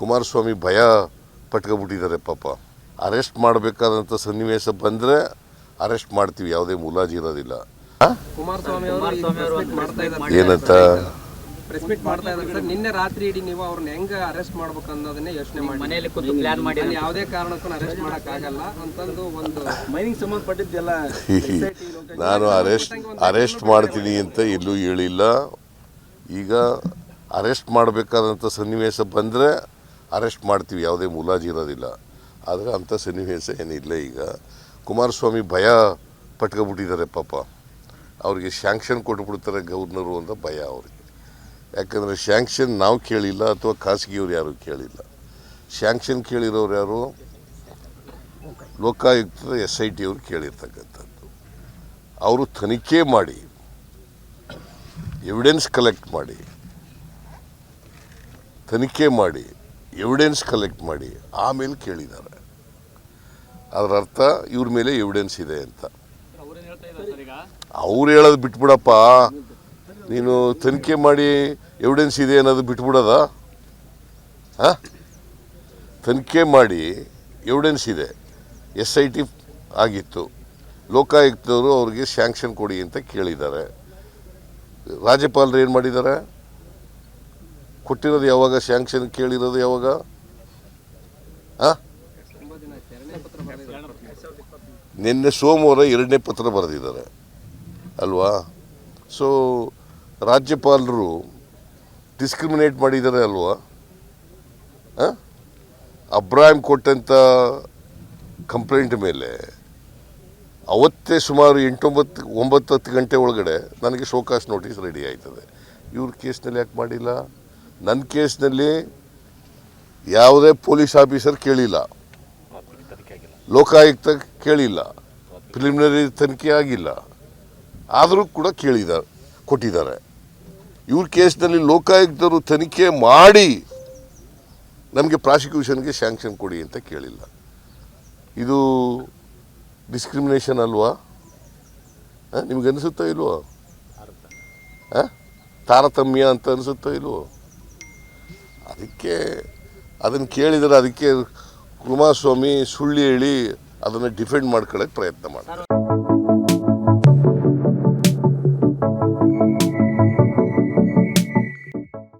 ಕುಮಾರಸ್ವಾಮಿ ಭಯ ಪಟ್ಕೊಬಿಟ್ಟಿದ್ದಾರೆ ಪಾಪ. ಅರೆಸ್ಟ್ ಮಾಡಬೇಕಾದಂಥ ಸನ್ನಿವೇಶ ಬಂದರೆ ಅರೆಸ್ಟ್ ಮಾಡ್ತೀವಿ ಯಾವುದೇ ಮುಲಾಜಿ ಇರೋದಿಲ್ಲ. ಏನಂತ? ಪ್ರೆಸ್ ಮೀಟ್ ಮಾಡ್ತಾ ಇದ್ದಾರೆ. ಸರ್ ನಿನ್ನೆ ರಾತ್ರಿ ಇಡೀ ನೀವು ಅವ್ರನ್ನ ಹೆಂಗ ಅರೆಸ್ಟ್ ಮಾಡ್ಬೇಕು ಅನ್ನೋದನ್ನೇ ಯೋಚನೆ ಮಾಡಿ ಮನೆಯಲ್ಲಿ ಕೂತು ಪ್ಲಾನ್ ಮಾಡಿ ಯಾವುದೇ ಕಾರಣಕ್ಕೂ ಅರೆಸ್ಟ್ ಮಾಡಕ್ ಆಗಲ್ಲ ಅಂತಂದು ಒಂದು ಮೈನಿಂಗ್ ಸಂಬಂಧಪಟ್ಟಿದ್ದೆಲ್ಲ ನಾನು ಅರೆಸ್ಟ್ ಅರೆಸ್ಟ್ ಮಾಡ್ತೀನಿ ಅಂತ ಎಲ್ಲೂ ಹೇಳಿಲ್ಲ. ಈಗ ಅರೆಸ್ಟ್ ಮಾಡಬೇಕಾದಂಥ ಸನ್ನಿವೇಶ ಬಂದರೆ ಅರೆಸ್ಟ್ ಮಾಡ್ತೀವಿ, ಯಾವುದೇ ಮುಲಾಜಿ ಇರೋದಿಲ್ಲ. ಆದರೆ ಅಂಥ ಸನ್ನಿವೇಶ ಏನಿಲ್ಲ ಈಗ. ಕುಮಾರಸ್ವಾಮಿ ಭಯ ಪಟ್ಕೊಬಿಟ್ಟಿದ್ದಾರೆ ಪಾಪ. ಅವ್ರಿಗೆ ಶ್ಯಾಂಕ್ಷನ್ ಕೊಟ್ಬಿಡ್ತಾರೆ ಗವರ್ನರು ಅಂತ ಭಯ ಅವ್ರಿಗೆ. ಯಾಕಂದರೆ ಶ್ಯಾಂಕ್ಷನ್ ನಾವು ಕೇಳಿಲ್ಲ ಅಥವಾ ಖಾಸಗಿಯವ್ರು ಯಾರು ಕೇಳಿಲ್ಲ. ಶ್ಯಾಂಕ್ಷನ್ ಕೇಳಿರೋರು ಯಾರು? ಲೋಕಾಯುಕ್ತದ ಎಸ್ ಐ ಟಿ ಅವರು ಕೇಳಿರ್ತಕ್ಕಂಥದ್ದು. ಅವರು ತನಿಖೆ ಮಾಡಿ ಎವಿಡೆನ್ಸ್ ಕಲೆಕ್ಟ್ ಮಾಡಿ, ತನಿಖೆ ಮಾಡಿ ಎವಿಡೆನ್ಸ್ ಕಲೆಕ್ಟ್ ಮಾಡಿ, ಆಮೇಲೆ ಕೇಳಿದ್ದಾರೆ. ಅದರ ಅರ್ಥ ಇವ್ರ ಮೇಲೆ ಎವಿಡೆನ್ಸ್ ಇದೆ ಅಂತ. ಅವ್ರು ಹೇಳೋದು ಬಿಟ್ಬಿಡಪ್ಪ. ನೀನು ತನಿಖೆ ಮಾಡಿ ಎವಿಡೆನ್ಸ್ ಇದೆ ಅನ್ನೋದು ಬಿಟ್ಬಿಡೋದ? ಹಾಂ? ತನಿಖೆ ಮಾಡಿ ಎವಿಡೆನ್ಸ್ ಇದೆ. ಎಸ್ ಐ ಟಿ ಆಗಿತ್ತು. ಲೋಕಾಯುಕ್ತವರು ಅವ್ರಿಗೆ ಸ್ಯಾಂಕ್ಷನ್ ಕೊಡಿ ಅಂತ ಕೇಳಿದ್ದಾರೆ. ರಾಜ್ಯಪಾಲರು ಏನು ಮಾಡಿದ್ದಾರೆ? ಕೊಟ್ಟಿರೋದು ಯಾವಾಗ? ಸ್ಯಾಂಕ್ಷನ್ ಕೇಳಿರೋದು ಯಾವಾಗ? ನಿನ್ನೆ ಸೋಮವಾರ ಎರಡನೇ ಪತ್ರ ಬರೆದಿದ್ದಾರೆ. ಅಲ್ವಾ? ಸೊ ರಾಜ್ಯಪಾಲರು ಡಿಸ್ಕ್ರಿಮಿನೇಟ್ ಮಾಡಿದ್ದಾರೆ ಅಲ್ವಾ? ಅಬ್ರಾಹಿಂ ಕೊಟ್ಟಂಥ ಕಂಪ್ಲೇಂಟ್ ಮೇಲೆ ಅವತ್ತೇ ಸುಮಾರು ಎಂಟೊಂಬತ್ತು ಒಂಬತ್ತು ಹತ್ತು ಗಂಟೆ ಒಳಗಡೆ ನನಗೆ ಶೋಕಾಸ್ ನೋಟಿಸ್ ರೆಡಿ ಆಯ್ತದೆ. ಇವ್ರ ಕೇಸ್ನಲ್ಲಿ ಯಾಕೆ ಮಾಡಿಲ್ಲ? ನನ್ನ ಕೇಸ್ನಲ್ಲಿ ಯಾವುದೇ ಪೊಲೀಸ್ ಆಫೀಸರ್ ಕೇಳಿಲ್ಲ. ಲೋಕಾಯುಕ್ತ ಕೇಳಿಲ್ಲ. ಪ್ರಿಲಿಮಿನರಿ ತನಿಖೆ ಆಗಿಲ್ಲ. ಆದರೂ ಕೂಡ ಕೇಳಿದ್ದಾರೆ ಕೊಟ್ಟಿದ್ದಾರೆ. ಇವ್ರ ಕೇಸ್ನಲ್ಲಿ ಲೋಕಾಯುಕ್ತರು ತನಿಖೆ ಮಾಡಿ ನಮಗೆ ಪ್ರಾಸಿಕ್ಯೂಷನ್ಗೆ ಸ್ಯಾಂಕ್ಷನ್ ಕೊಡಿ ಅಂತ ಕೇಳಿಲ್ಲ. ಇದು ಡಿಸ್ಕ್ರಿಮಿನೇಷನ್ ಅಲ್ವಾ? ನಿಮ್ಗೆ ಅನಿಸುತ್ತೋ ಇಲ್ವೋ? ತಾರತಮ್ಯ ಅಂತ ಅನಿಸುತ್ತೋ ಇಲ್ವೋ? ಅದಕ್ಕೆ ಅದನ್ನು ಕೇಳಿದರೆ ಅದಕ್ಕೆ ಕುಮಾರಸ್ವಾಮಿ ಸುಳ್ಳು ಹೇಳಿ ಅದನ್ನು ಡಿಫೆಂಡ್ ಮಾಡ್ಕೊಳ್ಳೋಕೆ ಪ್ರಯತ್ನ ಮಾಡ್ತಾರೆ.